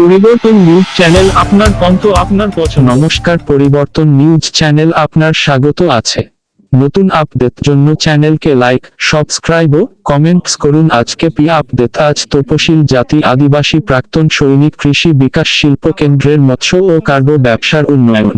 পরিবর্তন news channel আপনার কণ্ঠ, আপনার পছন্দ নমস্কার, পরিবর্তন নিউজ চ্যানেল আপনার স্বাগত আছে। নতুন আপডেট জন্য চ্যানেলকে লাইক, সাবস্ক্রাইব ও কমেন্টস করুন। আজকে পি আপডেট? আজ তপশিল জাতি আদিবাসী প্রাক্তন সৈনিক কৃষি বিকাশ শিল্প কেন্দ্রের মৎস্য ও কার্গো ব্যবসার উন্নয়ন।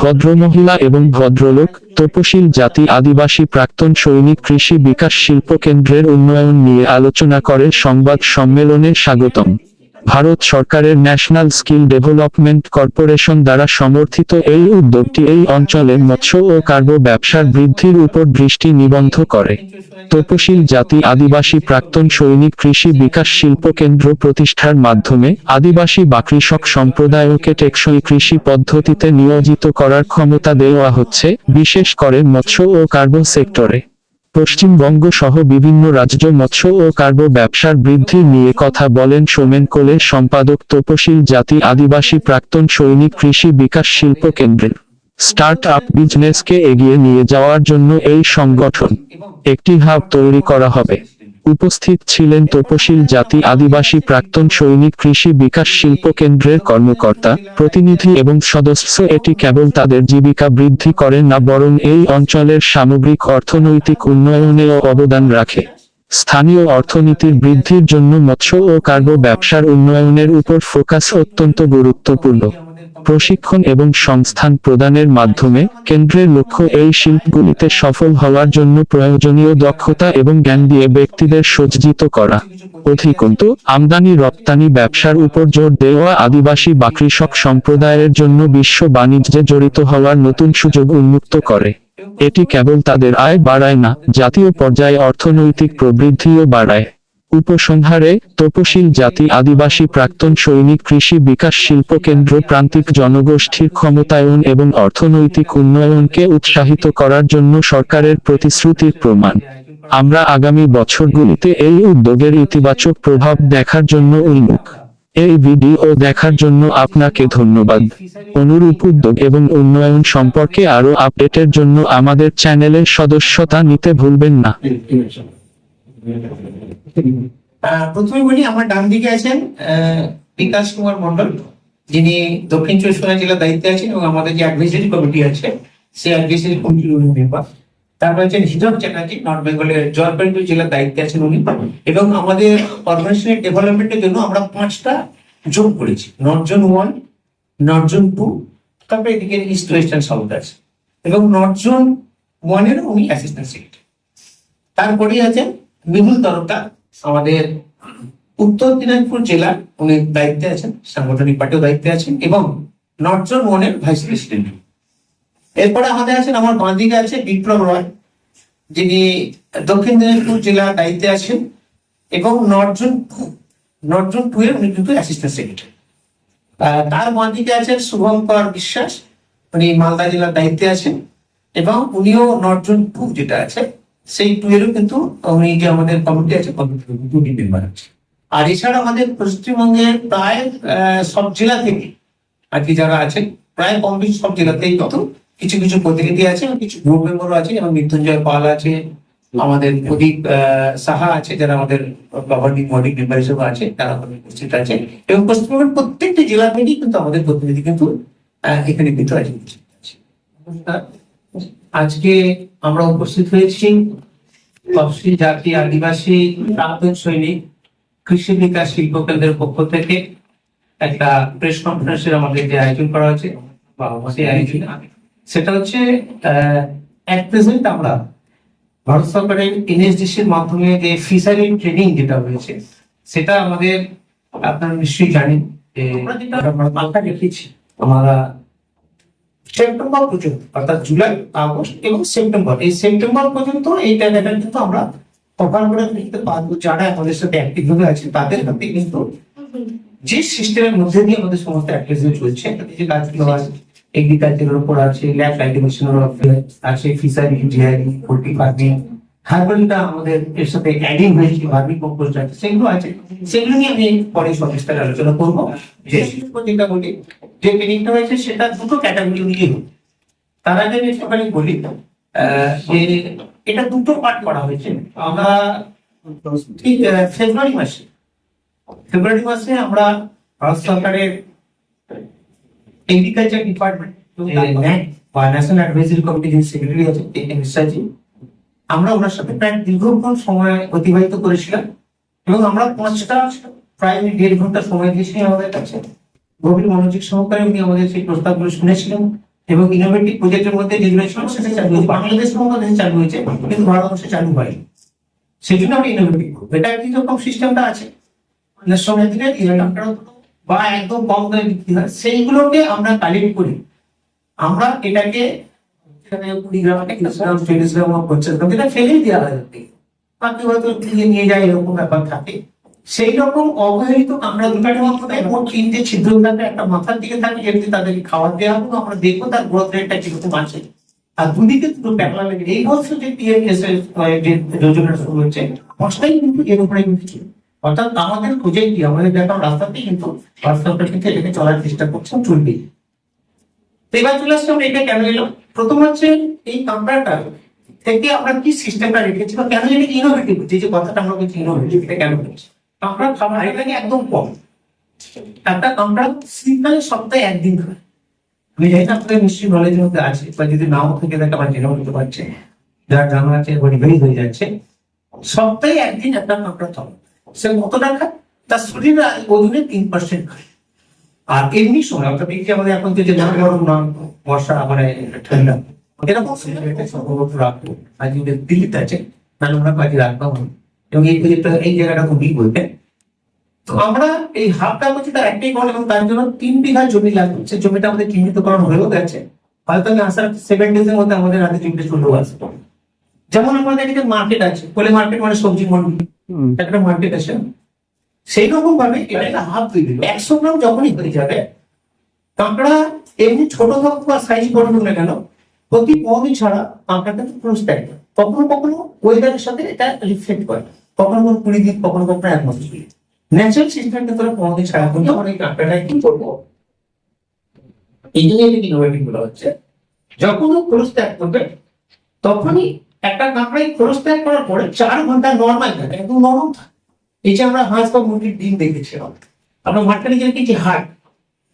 ভদ্রমহিলা এবং ভদ্রলোক, তপশিল জাতি আদিবাসী প্রাক্তন সৈনিক কৃষি বিকাশ শিল্প কেন্দ্রের উন্নয়ন নিয়ে আলোচনা করে সংবাদ সম্মেলনে স্বাগতম। ভারত সরকারের ন্যাশনাল স্কিল ডেভেলপমেন্ট কর্পোরেশন দ্বারা সমর্থিত এই উদ্যোগটি এই অঞ্চলে মৎস্য ও কার্গো ব্যবসার বৃদ্ধির উপর দৃষ্টি নিবন্ধ করে। তপশিল জাতি আদিবাসী প্রাক্তন সৈনিক কৃষি বিকাশ শিল্প কেন্দ্র প্রতিষ্ঠার মাধ্যমে আদিবাসী বা কৃষক সম্প্রদায়কে টেকসই কৃষি পদ্ধতিতে নিয়োজিত করার ক্ষমতা দেওয়া হচ্ছে, বিশেষ করে মৎস্য ও কার্গো সেক্টরে। পশ্চিমবঙ্গ সহ বিভিন্ন রাজ্য মৎস্য ও কার্ব ব্যবসার বৃদ্ধি নিয়ে কথা বলেন সোমেন কোলের সম্পাদক তপশিল জাতি আদিবাসী প্রাক্তন সৈনিক কৃষি বিকাশ শিল্প কেন্দ্রের। স্টার্ট আপ বিজনেসকে এগিয়ে নিয়ে যাওয়ার জন্য এই সংগঠন একটি হাব তৈরি করা হবে। উপস্থিত ছিলেন তপশিল জাতি আদিবাসী প্রাক্তন সৈনিক কৃষি বিকাশ শিল্প কেন্দ্রের কর্মকর্তা, প্রতিনিধি এবং সদস্য। এটি কেবল তাদের জীবিকা বৃদ্ধি করে না, বরং এই অঞ্চলের সামগ্রিক অর্থনৈতিক উন্নয়নেও অবদান রাখে। স্থানীয় অর্থনীতির বৃদ্ধির জন্য মৎস্য ও কার্গো ব্যবসার উন্নয়নের উপর ফোকাস অত্যন্ত গুরুত্বপূর্ণ। প্রশিক্ষণ এবং সংস্থান প্রদানের মাধ্যমে কেন্দ্রের লক্ষ্য এই শিল্পগুলিতে সফল হওয়ার জন্য প্রয়োজনীয় দক্ষতা এবং জ্ঞান দিয়ে ব্যক্তিদের সজ্জিত করা। অধিকন্তু আমদানি রপ্তানি ব্যবসার উপর জোর দেওয়া আদিবাসী বা কৃষক সম্প্রদায়ের জন্য বিশ্ব বাণিজ্যে জড়িত হওয়ার নতুন সুযোগ উন্মুক্ত করে। এটি কেবল তাদের আয় বাড়ায় না, জাতীয় পর্যায়ে অর্থনৈতিক প্রবৃদ্ধিও বাড়ায়। উপসংহারে, তপশিল জাতি আদিবাসী প্রাক্তন সৈনিক কৃষি বিকাশ শিল্প কেন্দ্র প্রান্তিক জনগোষ্ঠীর ক্ষমতায়ন এবং অর্থনৈতিক উন্নয়নকে উৎসাহিত করার জন্য সরকারের প্রতিশ্রুতির প্রমাণ। আমরা আগামী বছরগুলিতে এই উদ্যোগের ইতিবাচক প্রভাব দেখার জন্য উন্মুখ। এই ভিডিও দেখার জন্য আপনাকে ধন্যবাদ। অনুরূপ উদ্যোগ এবং উন্নয়ন সম্পর্কে আরও আপডেটের জন্য আমাদের চ্যানেলের সদস্যতা নিতে ভুলবেন না। প্রথমে বলি, আমার ডান দিকে আছেন বিকাশ কুমার মন্ডল যিনি দক্ষিণ চব্বিশ পরগনা জেলার দায়িত্বে আছেন এবং আমাদের যে অ্যাডভাইজারি কমিটি আছে, সেই অ্যাডভাইজারি কমিটির উনি মেম্বার তারপর আছেন হিজব চ্যাটার্জি নর্থ বেঙ্গলের জলপাইগুড়ি জেলার দায়িত্বে আছেন উনি। এবং আমাদের অর্গানাইজেশনের ডেভেলপমেন্টের জন্য আমরা পাঁচটা যোগ করেছি। North zone one north zone two তারপরে এদিকে ইস্ট ওয়েস্টার্ন সাউথ আছে। এবং নর্থ জোন ওয়ানের উনি অ্যাসিস্ট্যান্ট সেক্রেটারি তারপরেই আছেন বিপুল তরফদার আমাদের উত্তর দিনাজপুর জেলার উনি দায়িত্বে আছেন, সাংগঠনিক পার্টিও দায়িত্বে আছেন এবং নর্থ জোন ওয়ানের ভাইস প্রেসিডেন্ট। এরপরে আমাদের আছেন আমার বাঁ আছে বিপ্লব রয়, যিনি দক্ষিণ দিনাজপুর জেলার দায়িত্বে আছেন এবং north zone two, north zone two এর উনি কিন্তু অ্যাসিস্ট্যান্ট সেক্রেটারি তার বাঁ দিকে আছেন শুভঙ্কর বিশ্বাস, উনি মালদা জেলার দায়িত্বে আছেন এবং উনিও নর্থ জোন টু যেটা আছে সেই টু এরও কিন্তু উনি যে আমাদের কমিটি আছে কমিটি দুটি মেম্বার আছে। আর এছাড়া আমাদের পশ্চিমবঙ্গের প্রায় সব জেলা থেকে আর কি যারা আছেন, প্রায় কম বেশি সব জেলাতেই কত কিছু কিছু প্রতিনিধি আছে কিছু গ্রুপ মেম্বারও আছে যেমন মৃত্যুঞ্জয় পাল আছে, আমাদের প্রদীপ সাহা আছে, যারা আমাদের গভর্নিং বডি মেম্বার হিসেবে আছে, তারা উপস্থিত আছে এবং পশ্চিমবঙ্গের প্রত্যেকটি জেলা থেকেই কিন্তু আমাদের প্রতিনিধি কিন্তু এখানে কিন্তু আছে আজকে আমরা উপস্থিত হয়েছি তফসিল জাতি, আদিবাসী, প্রাক্তন সৈনিক, কৃষি বিকাশ শিল্প কেন্দ্রের পক্ষ থেকে একটা প্রেস কনফারেন্সের আমাদের যে আয়োজন করা হয়েছে আয়োজন, সেটা হচ্ছে অ্যাট প্রেজেন্ট আমরা ভারত সরকারের এনএসডিসির মাধ্যমে যে ফিশারি ট্রেনিং যেটা হয়েছে, সেটা আমাদের আপনারা নিশ্চয়ই জানেন আমরা মাথা রেখেছি আমরা সেপ্টেম্বর পর্যন্ত, অর্থাৎ জুলাই, আগস্ট এবং সেপ্টেম্বর। এই সেপ্টেম্বর পর্যন্ত এই টাকাটা কিন্তু আমরা কভার করে নিতে পারব। যারা আমাদের সাথে অ্যাক্টিভ ভাবে আছে তাদের হাতে কিন্তু যে সিস্টেমের মধ্যে দিয়ে আমাদের সমস্ত অ্যাক্টিভিটি চলছে যে কাজগুলো আছে এগ্রিকালচারের উপর আছে ল্যাব কাল্টিভেশনের উপর আছে ফিশারি ইঞ্জিনিয়ারিং পোল্ট্রি ফার্মিং হার্বালটা আমাদের এর সাথে অ্যাডিং হয়েছে ভার্মি কম্পোস্ট আছে সেগুলো আছে। সেগুলো নিয়ে আমি পরে সবিস্তারে আলোচনা করব। যে যেটা বলি যে ট্রেনিংটা হয়েছে সেটা দুটো ক্যাটাগরি নিয়ে তার আগে আমি একটুখানি বলি যে এটা দুটো পার্ট করা হয়েছে। আমরা ঠিক ফেব্রুয়ারি মাসে ফেব্রুয়ারি মাসে আমরা ভারত সরকারের এগ্রিকালচার ডিপার্টমেন্ট বা ন্যাশনাল অ্যাডভাইজারি কমিটি যিনি সেক্রেটারি আছেন কে মিশ্রাজি আমরা ওনার সাথে প্রায় দীর্ঘক্ষণ সময় অতিবাহিত করেছিলাম এবং আমরা পাঁচটা প্রায় দেড় ঘণ্টা সময় দিয়েছিলেন আমাদের কাছে। গভীর মনোযোগ সহকারে উনি আমাদের সেই প্রস্তাবগুলো শুনেছিলেন এবং ইনোভেটিভ প্রজেক্টের মধ্যে যেগুলো ছিল সেটা চালু হয়েছে। বাংলাদেশের মতো দেশে চালু হয়েছে, কিন্তু ভারতবর্ষে চালু হয়নি। সেই জন্য আমরা ইনোভেটিভ এটা একই রকম সিস্টেমটা আছে। মানে সময় দিলে বা একদম কম দামে বিক্রি হয়। সেইগুলোকে আমরা কালেক্ট করি। আমরা এটাকে এখানে কুড়ি গ্রাম তিরিশ গ্রাম, চল্লিশ গ্রাম পঞ্চাশ গ্রাম এটা ফেলেই দেওয়া হয় বাকি হয়তো নিয়ে নিয়ে যায়, এরকম ব্যাপার থাকে। সেই রকম অবহেলিত আমরা দুটার মধ্যে মোট তিনটে ছিদ্র থাকে একটা মাথার দিকে থাকে যেমনি তাদেরকে খাবার দেওয়া হলো আমরা দেখব তার গ্রোথ রেটটা কীরকম আছে। আর দুদিকে দুটো প্যাকলা লেগে এই বছর যে পিএমএস যোজনা শুরু হচ্ছে পাঁচটাই কিন্তু এর উপরে কিন্তু ছিল। অর্থাৎ আমাদের প্রজেক্ট কি? আমাদের দেখলাম রাস্তাতেই কিন্তু রাস্তাটা কিন্তু এটাকে চলার চেষ্টা করছেন চলবেই। এবার চলে আসছে আমরা এটা কেন এলাম প্রথম হচ্ছে এই কামরাটা থেকে আমরা কি সিস্টেমটা রেখেছি বা কেন এটা ইনোভেটিভ যে যে কথাটা আমরা বলছি ইনোভেটিভ এটা কেন বলছি কামরা খাবার এটাকে একদম কম। একটা কামরা শীতকালে সপ্তাহে একদিন খায়। আমি জানি না, আপনাদের নিশ্চয়ই নলেজের মধ্যে আছে, বা যদি নাও থেকে থাকে আমার জেনে হতে পারছে। যারা জানা আছে ভেরি হয়ে যাচ্ছে। সপ্তাহে একদিন একটা কামড়া খাবে সে কতটা খায়? তার শরীরের ওজনে তিন পার্সেন্ট খায়। আর এমনি সময় অর্থাৎ এই যে আমাদের এখন যে গরম না বর্ষা মানে ঠান্ডা এরকম সম্ভবত রাখব। আজ দিল্লিতে আছে তাহলে আমরা কাজে রাখব এবং এই প্রজেক্টটা এই জায়গাটা খুবই বলবেন তো আমরা এই হাফটা করছি তার একটাই কারণ এবং তার জন্য তিন বিঘা জমি লাগবে। সে জমিটা আমাদের চিহ্নিতকরণ হয়েও গেছে। হয়তো আমি আসার সেভেন ডেজ এর মধ্যে আমাদের হাতে জমিটা চলেও আসবে যেমন আমাদের এদিকে মার্কেট আছে কোলে মার্কেট মানে সবজি মন্ডি একটা মার্কেট আছে। সেই রকম ভাবে এটা একটা হাফ তৈরি হলো। একশো গ্রাম যখনই হয়ে যাবে, কাঁকড়া এমনি ছোট হোক বা সাইজ বড় হোক না কেন, প্রতি পদিন ছাড়া কাঁকড়াটা ক্রস দেয় কখনো কখনো ওয়েদারের সাথে এটা রিফ্লেক্ট করে। কখনো কখনো কুড়ি দিন, কখনো কখনো এক মাস ন্যাচারাল সিস্টেমটা তোরা দিন ছাড়া করলে আমরা এই কাঁকড়াটা কি করব? ইঞ্জিনিয়ারিং ইনোভেটিভগুলো হচ্ছে। যখন ও ক্রস ত্যাগ করবে, তখনই একটা কাঁকড়াই ক্রস ত্যাগ করার পরে চার ঘণ্টা নর্মাল থাকে, একদম নরম থাকে। এই যে আমরা হাঁস বা মুরগির ডিম দেখেছিলাম, আমরা মার্কেটে গেলে কিছু হার্ট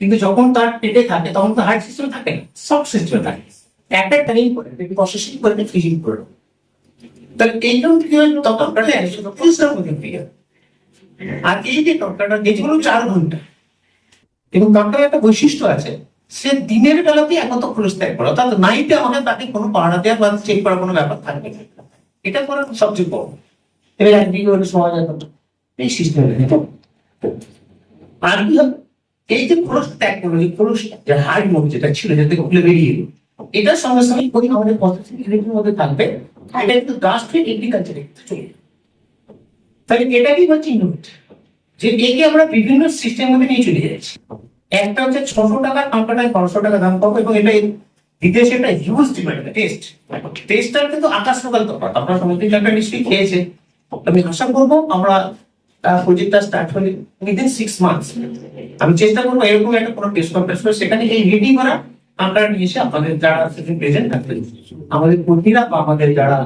কিন্তু যখন তার পেটে থাকে, তখন তো হার্ট সিস্টেম থাকে না, সব সিস্টেম থাকে। একটা টাইম করে প্রসেসিং করে ফ্রিজিং করে তাহলে এইরকম কি তখন কাটে একশো তিরিশ গ্রাম মধ্যে পেয়ে যাবে। আর এই যে টপকাটা যেগুলো চার ঘণ্টা। এবং টপকার একটা বৈশিষ্ট্য আছে, সে দিনের বেলাতে একত খরচ ত্যাগ করে, অর্থাৎ নাইটে আমাদের তাকে কোনো পাহারা দেওয়া বা চেক করার কোনো ব্যাপার থাকবে এটা করার সবচেয়ে বড়। এবার একদিকে হলে সমাজ এই সিস্টেম আর কি হবে? এই যে খরচ ত্যাগ করল যে খরচ যে হার্ড মুভ যেটা ছিল, যেটা খুলে বেরিয়ে এলো, এটার সঙ্গে সঙ্গে ওই আমাদের পদ্ধতি ইলেকট্রিক মধ্যে থাকবে এটা কিন্তু ডাস্ট হয়ে। তাহলে এটা কি হচ্ছে ইনোভেট যে একে আমরা বিভিন্ন সিস্টেম মধ্যে নিয়ে চলে যাচ্ছি। একটা হচ্ছে ছশো টাকা কাঁকড়াটায় পাঁচশো টাকা দাম পাবো, এবং এটা বিদেশে একটা হিউজ ডিমান্ড টেস্ট টেস্টটার কিন্তু আকাশ সকাল তফাৎ আপনারা সমুদ্রিক একটা নিশ্চয়ই খেয়েছে আমি আশা করব আমরা প্রজেক্টটা স্টার্ট হলে উইদিন সিক্স মান্থস আমি চেষ্টা করব এরকম একটা কোনো টেস্ট কনফারেন্স করে সেখানে এই রেডি করা আমরা নিয়ে এসে আপনাদের যারা সেখানে প্রেজেন্ট থাকবেন। আমাদের কর্মীরা বা আমাদের যারা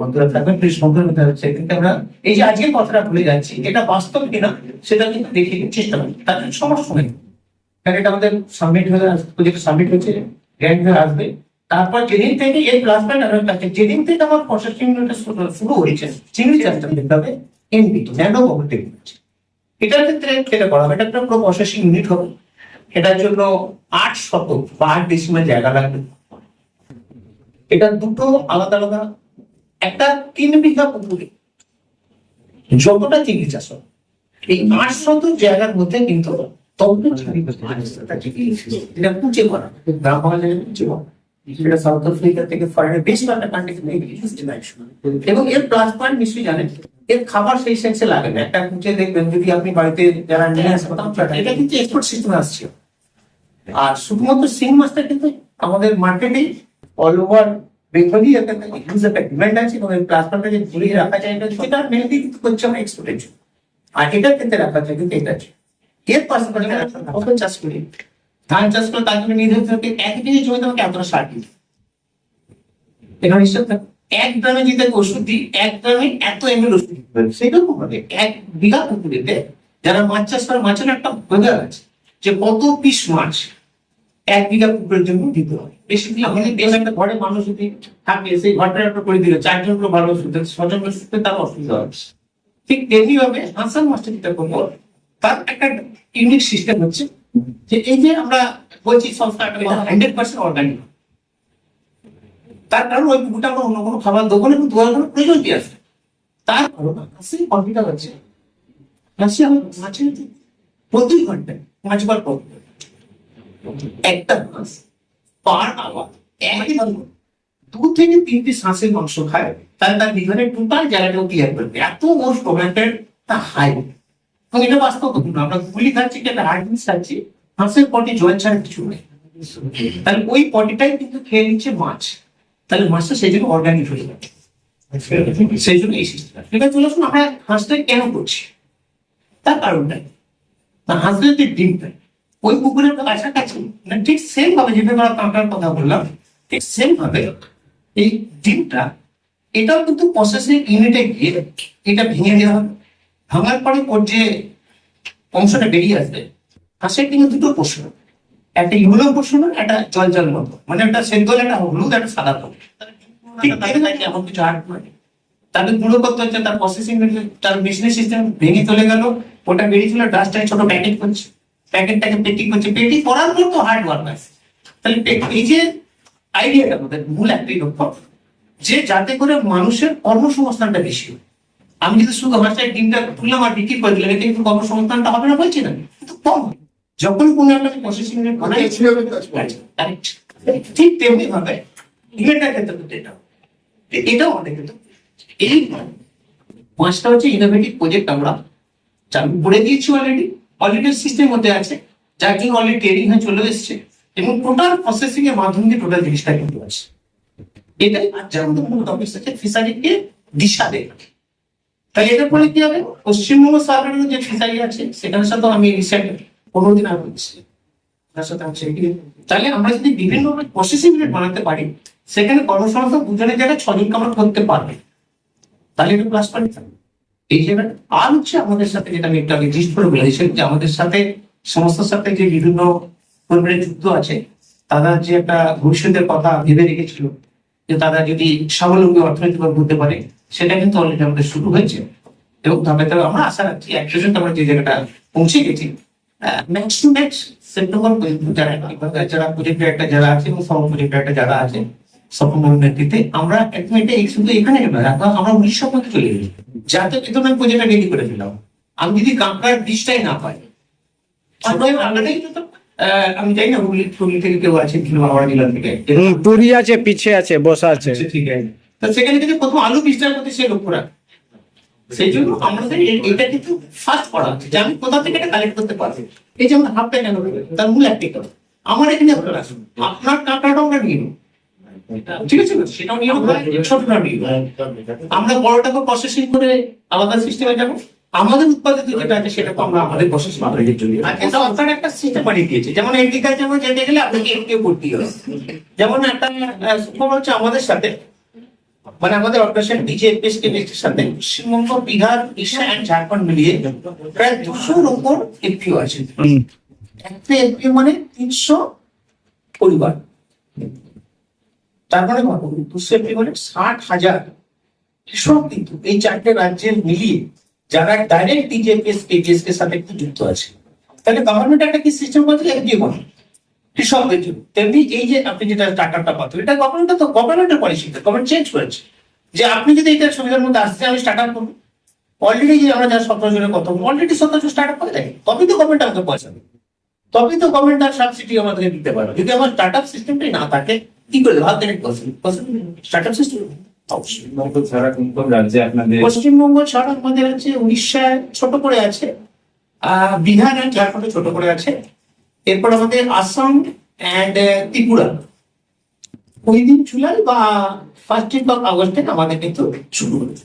বন্ধুরা থাকবেন প্লিজ বন্ধুরা হচ্ছে কিন্তু আমরা, এই যে আজকের কথাটা ভুলে যাচ্ছি, এটা বাস্তব কিনা সেটা কিন্তু দেখে চেষ্টা করি তার জন্য সমস্যা নেই। কারণ এটা আমাদের সাবমিট হয়ে প্রজেক্ট সাবমিট হয়েছে গ্র্যান্ড হয়ে আসবে। তারপর যেদিন থেকে এই প্লাসমেন্ট আমার কাছে যেদিন থেকে আমার প্রসেসিং শুরু হয়েছে, চিংড়ি চাষটা দেখতে হবে এনপি ন্যানো কমিটি এটার ক্ষেত্রে যেটা করা হবে, এটা একটা পুরো প্রসেসিং ইউনিট হবে। এটার জন্য আট শতক বা আট জায়গা লাগবে। এটা দুটো আলাদা আলাদা। একটা তিন বিঘা পুকুরে। যতটা চিংড়ি চাষ হবে, এই আট শতক জায়গার মধ্যে কিন্তু তখন চিংড়ি এটা কুচে করা গ্রাম বাংলায় কুচে করা সেটা সাউথ আফ্রিকা থেকে ফরেনের বেশ কয়েকটা কান্ট্রি থেকে এবং এর প্লাস পয়েন্ট নিশ্চয়ই জানেন, এর খাবার সেই সেন্সে লাগে না। একটা কুচে দেখবেন, যদি আপনি বাড়িতে যারা নিয়ে আসেন এটা কিন্তু এক্সপোর্ট সিস্টেমে আসছে। আর শুধুমাত্র সিং মাছটা কিন্তু আমাদের মার্কেটে অল ওভার বেঙ্গলি একটা হিউজ একটা ডিমান্ড আছে, এবং প্লাজমাটা যে ঝুলিয়ে রাখা যায়, এটা সেটা মেনলি কিন্তু করছে আমরা এক্সপোর্টের জন্য। আর এটার ক্ষেত্রে রাখা যায়, কিন্তু এটা আছে এর পাশাপাশি চাষ করি? ধান চাষ করে তার জন্য নির্ধারিত থাকে এক কেজি জমিতে আমাকে এতটা সার হবে। থাকে এক গ্রামে যদি আমি ওষুধ দিই, এক গ্রামে এত এম এল ওষুধ দিতে হবে। সেরকম ভাবে এক বিঘা পুকুরেতে যারা মাছ চাষ করে মাছের একটা আছে, যে কত পিস মাছ এক বিঘা পুকুরের জন্য দিতে হয় বেশি বেশ একটা ঘরে মানুষ যদি থাকে, সেই ঘরটা একটা করে দিলে চারজন করে ভালো শুনতে ছজন তার অসুবিধা হচ্ছে ঠিক তেমনি ভাবে হাসান মাছটা যেটা করব তার একটা ইউনিক সিস্টেম হচ্ছে যে এই যে আমরা বলছি সংস্থা হান্ড্রেড পার্সেন্ট অর্গানিক তার কারণ ওই পুকুরটা আমরা অন্য কোনো খাবার না দোয়ার কোনো প্রয়োজন তার হাসি কম্পিউটার আছে হাসি আমার মাছের প্রতি ঘন্টায়, পাঁচবার কম একটা মাছ পার আওয়ার দু থেকে তিনটি শ্বাসের মাংস খায়, তাহলে তার লিভারের টোটাল জায়গাটাও ক্লিয়ার করবে এত মোস্ট তা হাই এবং এটা বাস্তব আমরা গুলি খাচ্ছি কি হার্ট খাচ্ছি হাঁসের পটি জয়েন্ট ছাড়া কিছু নেই। তাহলে ওই পটিটাই কিন্তু খেয়ে নিচ্ছে মাছ। তাহলে মাছটা সেই জন্য অর্গানিক হয়ে যাবে। সেই জন্য এই সিস্টেম এবার চলে আসুন আমরা হাঁসটা কেন করছি? তার কারণটা? না হাঁসের যে ডিমটা, ওই পুকুরের কাছাকাছি না ঠিক সেম ভাবে যেভাবে আমরা কাঁকড়ার কথা বললাম, ঠিক সেম ভাবে এই ডিমটা, এটাও কিন্তু প্রসেসিং ইউনিটে গিয়ে এটা ভেঙে দেওয়া হবে। ভাঙার পরে ওর যে অংশটা বেরিয়ে আসবে। হাঁসের কিন্তু দুটো প্রশ্ন। একটা ইউলো প্রশ্ন, একটা জল জল মতো মানে একটা সেন্দল একটা হলুদ, একটা সাদা তাই এমন কিছু আর্ট মানে তাকে করতে হচ্ছে তার প্রসেসিং তার বিজনেস সিস্টেম ভেঙে চলে গেল। ওটা বেরিয়ে চলে ডাস্টারে ছোট প্যাকেট করছে। প্যাকেটটাকে পেটি করছে। পেটি করার পর তো হার্ড ওয়ার্ক আছে। তাহলে এই যে আইডিয়াটা আমাদের মূল একটাই লক্ষ্য, যে যাতে করে মানুষের কর্মসংস্থানটা বেশি হয়। আমি যদি শুধু হাঁসের ডিমটা তুললাম আর বিক্রি করে দিলাম এতে কিন্তু কর্মসংস্থানটা হবে না বলছি না? কিন্তু কম। যখন কোনো একটা প্রসেসিং এর ঠিক তেমনি ভাবে ইমেটার ক্ষেত্রে কিন্তু এটা। এটাও আমাদের কিন্তু এই পাঁচটা হচ্ছে ইনোভেটিভ প্রজেক্ট আমরা চালু করে দিয়েছি অলরেডি অলরেডি সিস্টেম মধ্যে আছে যার জন্য অলরেডি ট্রেনিং হয়ে চলে এসছে। এবং টোটাল প্রসেসিং এর মাধ্যমে দিয়ে টোটাল জিনিসটা কিন্তু আছে। এটাই যার মধ্যে মূল টপিক হচ্ছে ফিশারিকে দিশা দেয়। তাহলে এটা করে কি হবে? পশ্চিমবঙ্গ সরকারের যে ফিশারি আছে সেটার সাথে আমি রিসেন্ট পনেরো দিন আগে বলছি তাহলে আমরা যদি বিভিন্ন প্রসেসিং ইউনিট বানাতে পারি, সেখানে কর্মসংস্থান দুজনের জায়গায় ছজনকে আমরা করতে পারবে। তাহলে এটা প্লাস পয়েন্ট এই জায়গাটা আর হচ্ছে আমাদের সাথে যেটা আমি একটু জিজ্ঞেস করে বলেছিলাম যে আমাদের সাথে সমস্যার সাথে যে বিভিন্ন পরিবারের যুক্ত আছে, তারা যে একটা ভবিষ্যতের কথা ভেবে রেখেছিল, যে তারা যদি স্বাবলম্বী অর্থনৈতিক হতে পারে সেটা কিন্তু অলরেডি আমাদের শুরু হয়েছে। এবং ধাপে ধাপে আমরা আশা রাখছি এক পর্যন্ত আমরা যে জায়গাটা পৌঁছে গেছি ম্যাক্স টু ম্যাক্স সেপ্টেম্বর পর্যন্ত যারা যারা প্রজেক্ট একটা যারা আছে এবং সব প্রজেক্ট যারা আছে নেতৃত্বে আমরা একদম এটা শুধু এখানে এখন আমরা উড়িষ্যা পর্যন্ত চলে গেছি। যাতে কিন্তু আমি প্রজেক্টটা রেডি করে দিলাম আমি যদি কাঁকড়ার বীজটাই না পাই আমি জানি না হুগলি হুগলি থেকে কেউ আছে কিংবা হাওড়া জেলা থেকে। আছে পিছে আছে বসা আছে। আচ্ছা, ঠিক আছে। তো সেখানে কিন্তু প্রথম আলু বীজটার প্রতি সে লক্ষ্য সেই জন্য আমাদের এটা কিন্তু ফার্স্ট করা হচ্ছে যে আমি কোথা থেকে এটা কালেক্ট করতে পারব। এই যেমন হাফটা কেন তার মূল একটাই কারণ। আমার এখানে আপনার আসুন আপনার টাকাটা আমরা নিয়ে ঠিক আছে? সেটাও নিয়ে ছোটটা নিয়ে আমরা বড়টাকে প্রসেসিং করে আলাদা সিস্টেমে যাব। আমাদের উৎপাদিত যেটা আছে সেটা আমরা আমাদের প্রসেস মার্কেটের জন্য এটা সরকার একটা সিস্টেম বানিয়ে দিয়েছে। যেমন এগ্রিকালচার যেতে গেলে আপনাকে এমপিও করতে হবে। যেমন একটা সুখবর হচ্ছে আমাদের সাথে। মানে আমাদের অর্গানাইজেশন ডিজেপিএস কে লিস্টের সাথে পশ্চিমবঙ্গ বিহার উড়িষ্যা এন্ড ঝাড়খণ্ড মিলিয়ে প্রায় দুশোর উপর এমপিও আছে। একটা এমপিও মানে তিনশো পরিবার। তার মানে কত? দুশো এমপি মানে ষাট হাজার কৃষক কিন্তু এই চারটে রাজ্যের মিলিয়ে যারা ডাইরেক্ট ডিজেপিএস কেজিএস এর সাথে একটু যুক্ত আছে। তাহলে গভর্নমেন্ট একটা কি সিস্টেম করছে এমপিও করে কৃষকদের জন্য। তেমনি এই যে আপনি যেটা টাকাটা পাচ্ছেন এটা গভর্নমেন্ট তো গভর্নমেন্টের পলিসি গভর্নমেন্ট চেঞ্জ করেছে। যে আপনি যদি এটা সুবিধার মধ্যে আসতে আমি স্টার্ট আপ করব অলরেডি যে আমরা যারা সতেরো জনের কথা অলরেডি সতেরো স্টার্ট আপ করে দেয় তবেই তো গভর্নমেন্ট আমাকে পয়সা দেবে। তবেই তো গভর্নমেন্ট তার সাবসিডি আমাদেরকে দিতে পারবে। যদি আমার স্টার্ট আপ সিস্টেমটাই না থাকে কি করে হাত থেকে স্টার্ট আপ সিস্টেম পশ্চিমবঙ্গ ছাড়া কোন কোন রাজ্যে আপনাদের পশ্চিমবঙ্গ ছাড়া আমাদের আছে উড়িষ্যায় ছোট করে আছে আহ, বিহার অ্যান্ড ঝাড়খণ্ডে ছোট করে আছে। এরপর আমাদের আসাম অ্যান্ড ত্রিপুরা। ওই দিন জুলাই বা ফার্স্ট উইক অফ আগস্টে আমাদের কিন্তু শুরু হয়েছে